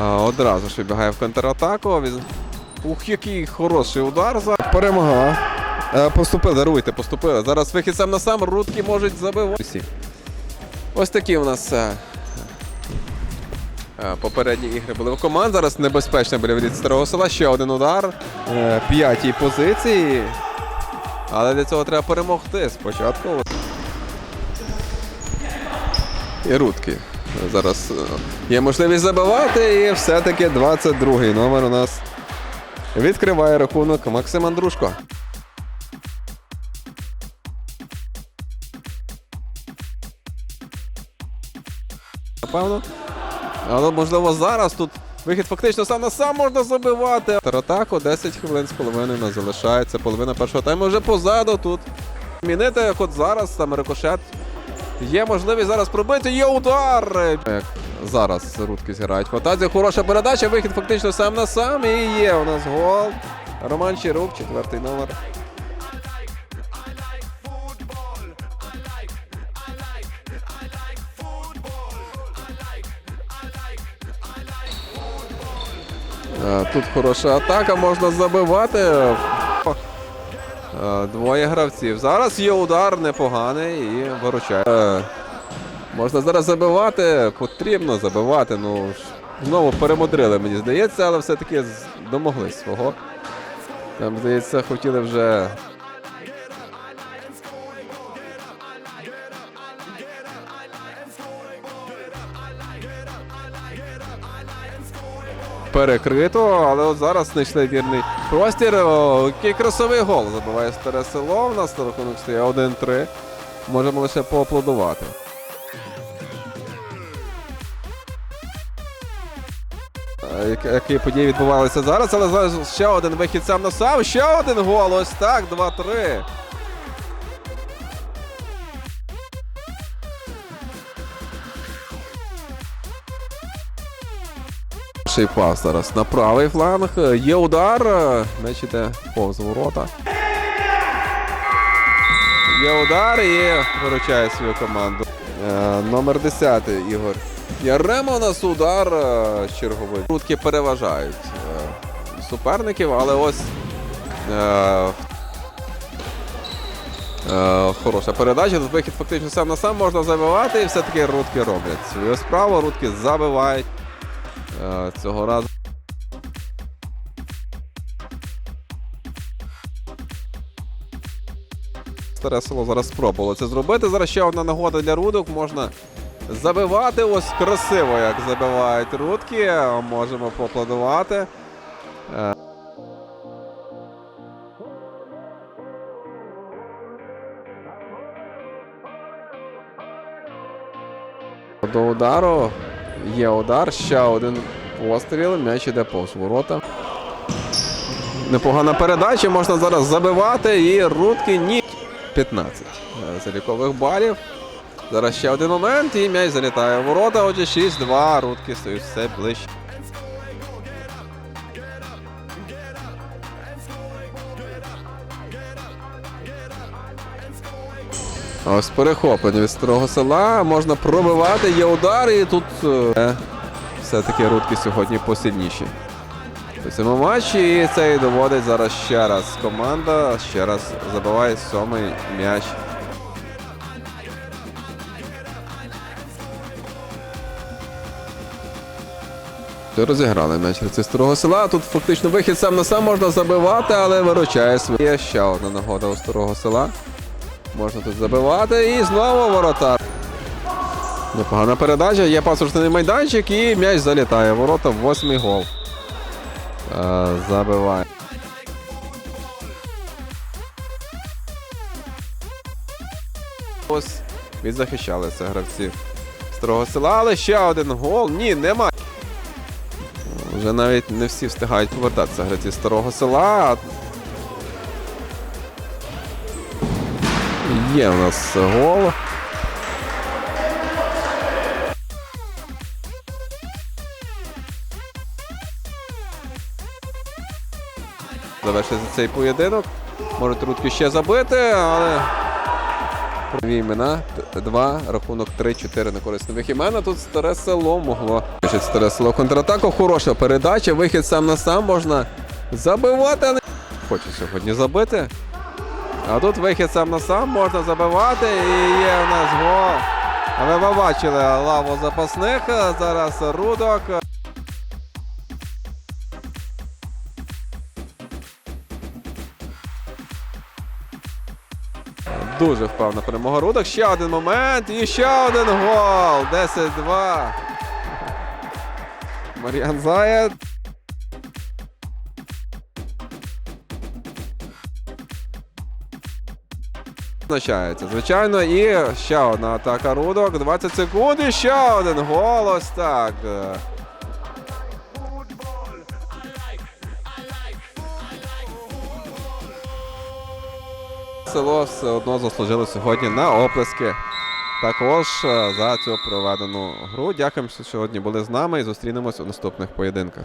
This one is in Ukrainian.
Одразу ж вибігає в контратаку. Ух, який хороший удар за перемога. Е, Поступили, даруйте, поступили. Зараз вихід сам на сам, рудки можуть забивати. Ось такі у нас е, е, попередні ігри були у команд. Зараз небезпечно біля від старого села. Ще один удар. П'ятій позиції. Але для цього треба перемогти спочатку. І рудки. Зараз е, є можливість забивати, і все-таки 22-й номер у нас відкриває рахунок Максим Андрушко. Напевно. Але можливо зараз тут вихід фактично сам на сам можна забивати. Таратаку 10 хвилин з половиною нас залишається. Половина першого тайму вже позаду тут. Мінити, як от зараз там рикошет. Є можливість зараз пробити. Є удар. Зараз рудки зіграють фантазія. Хороша передача. Вихід фактично сам на сам. І є у нас гол. Роман Чирук, четвертий номер. Е, Тут хороша атака, можна забивати. Е, Двоє гравців. Зараз є удар непоганий і виручає. Е, Можна зараз забивати, потрібно забивати. Ну, знову перемудрили, мені здається, але все-таки домогли свого. Там, здається, хотіли вже. Перекрито, але от зараз знайшли вірний простір. О, який красивий гол забиває старе село. У нас рахунок стає 1-3. Можемо лише поаплодувати. Е, Які події відбувалися зараз, але зараз ще один вихід сам на сам. Ще один гол. Ось так, 2-3. Перший пас зараз на правий фланг. Є удар. е, М'яч іде повз ворота. Є удар і виручає свою команду. Е, номер 10 Ігор. Яремо у нас удар е, черговий. Рудки переважають е, суперників, але ось е, е, хороша передача. Тут вихід фактично сам на сам можна забивати, і все-таки рудки роблять свою справу. Рудки забивають е, цього разу. Старе село зараз спробувало це зробити. Зараз ще одна нагода для рудок. Можна забивати. Ось красиво, як забивають рудки. Можемо поаплодувати. Е. До удару є удар, ще один постріл, м'яч іде повз ворота. Непогана передача, можна зараз забивати і рудки ні. 15 е, залікових балів. Зараз ще один момент і м'яч залітає в ворота. Отже, 6-2. Рудки стають все ближче. Ось перехоплення від старого села. Можна пробивати, є удар, і тут е, все-таки рудки сьогодні посильніші. Цьому матчі і це і доводить зараз ще раз команда. Ще раз забиває сьомий м'яч. Розіграли м'яч гравці старого села. Тут фактично вихід сам на сам можна забивати, але виручає своє. Ще одна нагода у старого села. Можна тут забивати і знову воротар. Непогана передача, є пасочний майданчик і м'яч залітає. Ворота восьмий гол. Е, забиває. Ось відзахищалися гравці старого села, але ще один гол. Ні, нема. Вже навіть не всі встигають повертатися гравці старого села. Є у нас гол. Завершиться цей поєдинок. Можуть рудки ще забити, але Дві імена, два, рахунок 3-4 на користь нових імен. Тут старе село могло. Старе село контратаку. Хороша передача. Вихід сам на сам можна забивати. Хоче сьогодні забити. А тут вихід сам на сам можна забивати. І є у нас гол. Ви побачили лаву запасних. Зараз Рудок. Дуже впевнена перемога Рудок. Ще один момент і ще один гол. 10-2. Мар'ян Заєд. Означається, звичайно, і ще одна атака Рудок. 20 секунд і ще один гол. Ось так. Село все одно заслужило сьогодні на оплески. Також е, за цю проведену гру. Дякуємо, що сьогодні були з нами і зустрінемось у наступних поєдинках.